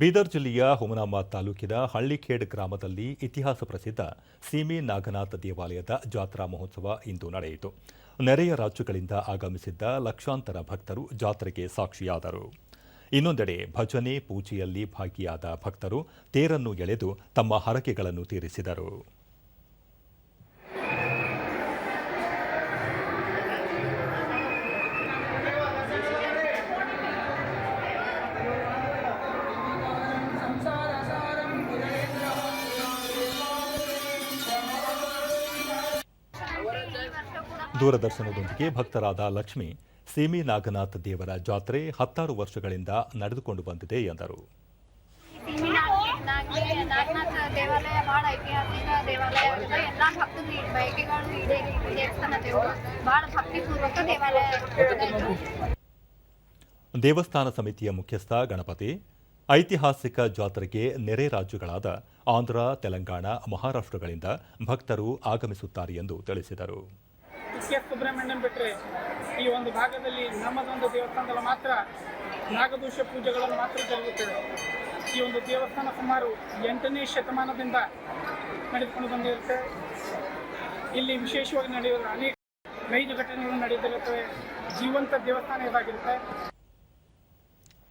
ಬೀದರ್ ಜಿಲ್ಲೆಯ ಹುಮನಾಬಾದ್ ತಾಲೂಕಿನ ಹಳ್ಳಿಖೇಡ್ ಗ್ರಾಮದಲ್ಲಿ ಇತಿಹಾಸ ಪ್ರಸಿದ್ಧ ಸೀಮೆ ನಾಗನಾಥ ದೇವಾಲಯದ ಜಾತ್ರಾ ಮಹೋತ್ಸವ ಇಂದು ನಡೆಯಿತು. ನೆರೆಯ ರಾಜ್ಯಗಳಿಂದ ಆಗಮಿಸಿದ್ದ ಲಕ್ಷಾಂತರ ಭಕ್ತರು ಜಾತ್ರೆಗೆ ಸಾಕ್ಷಿಯಾದರು. ಇನ್ನೊಂದೆಡೆ ಭಜನೆ ಪೂಜೆಯಲ್ಲಿ ಭಾಗಿಯಾದ ಭಕ್ತರು ತೇರನ್ನು ಎಳೆದು ತಮ್ಮ ಹರಕೆಗಳನ್ನು ತೀರಿಸಿದರು. ದೂರದರ್ಶನದೊಂದಿಗೆ ಭಕ್ತರಾದ ಲಕ್ಷ್ಮಿ ಸೀಮಿ ನಾಗನಾಥ ದೇವರ ಜಾತ್ರೆ ಹತ್ತಾರು ವರ್ಷಗಳಿಂದ ನಡೆದುಕೊಂಡು ಬಂದಿದೆ ಎಂದರು. ನಾಗನಾಥ್ ದೇವಾಲಯ ಭಾಳ ಐತಿಹಾಸಿಕ ದೇವಾಲಯ. ಆಗಿದೆ ಎಲ್ಲ ಭಕ್ತರು ಬಯಕೆಗಳು ಭಾಳ ಭಕ್ತಿಪೂರ್ವಕ ದೇವಾಲಯ. ದೇವಸ್ಥಾನ ಸಮಿತಿಯ ಮುಖ್ಯಸ್ಥ ಗಣಪತಿ ಐತಿಹಾಸಿಕ ಜಾತ್ರೆಗೆ ನೆರೆ ರಾಜ್ಯಗಳಾದ ಆಂಧ್ರ ತೆಲಂಗಾಣ ಮಹಾರಾಷ್ಟ್ರಗಳಿಂದ ಭಕ್ತರು ಆಗಮಿಸುತ್ತಾರೆ ಎಂದು ತಿಳಿಸಿದರು. ಕೆ ಸುಬ್ರಹ್ಮಣ್ಯಂ ಬಿಟ್ಟರೆ ಈ ಒಂದು ಭಾಗದಲ್ಲಿ ನಮ್ಮದೊಂದು ದೇವಸ್ಥಾನದಲ್ಲಿ ಮಾತ್ರ ನಾಗದೋಷ ಪೂಜೆಗಳನ್ನು ಮಾತ್ರ ಜರುಗುತ್ತವೆ ಈ ಒಂದು ದೇವಸ್ಥಾನ ಸುಮಾರು ಎಂಟನೇ ಶತಮಾನದಿಂದ ನಡೆದುಕೊಂಡು ಬಂದಿರುತ್ತೆ. ಇಲ್ಲಿ ವಿಶೇಷವಾಗಿ ನಡೆಯುವ ಅನೇಕ ನೈಜ ಘಟನೆಗಳು ನಡೆಯುತ್ತಿರುತ್ತವೆ ಜೀವಂತ ದೇವಸ್ಥಾನ ಇದಾಗಿರುತ್ತೆ.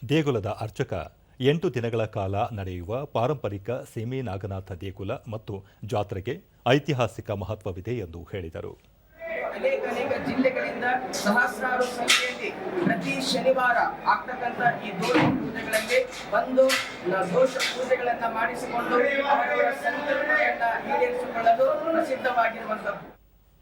ದೇಗುಲದ ಅರ್ಚಕ ಎಂಟು ದಿನಗಳ ಕಾಲ ನಡೆಯುವ ಪಾರಂಪರಿಕ ಸೀಮೆ ನಾಗನಾಥ ದೇಗುಲ ಮತ್ತು ಜಾತ್ರೆಗೆ ಐತಿಹಾಸಿಕ ಮಹತ್ವವಿದೆ ಎಂದು ಹೇಳಿದರು. ಅನೇಕ ಅನೇಕ ಜಿಲ್ಲೆಗಳಿಂದ ಸಹಸ್ರಾರು ಸಂಖ್ಯೆಯಲ್ಲಿ ಪ್ರತಿ ಶನಿವಾರ ಆಗ್ತಕ್ಕಂಥ ಈ ದೋಷ ಪೂಜೆಗಳಲ್ಲಿ ಬಂದು ದೋಷ ಪೂಜೆಗಳನ್ನ ಮಾಡಿಸಿಕೊಂಡು ಈಡೇರಿಸಿಕೊಳ್ಳಲು ಪ್ರಸಿದ್ಧವಾಗಿರುವಂತದ್ದು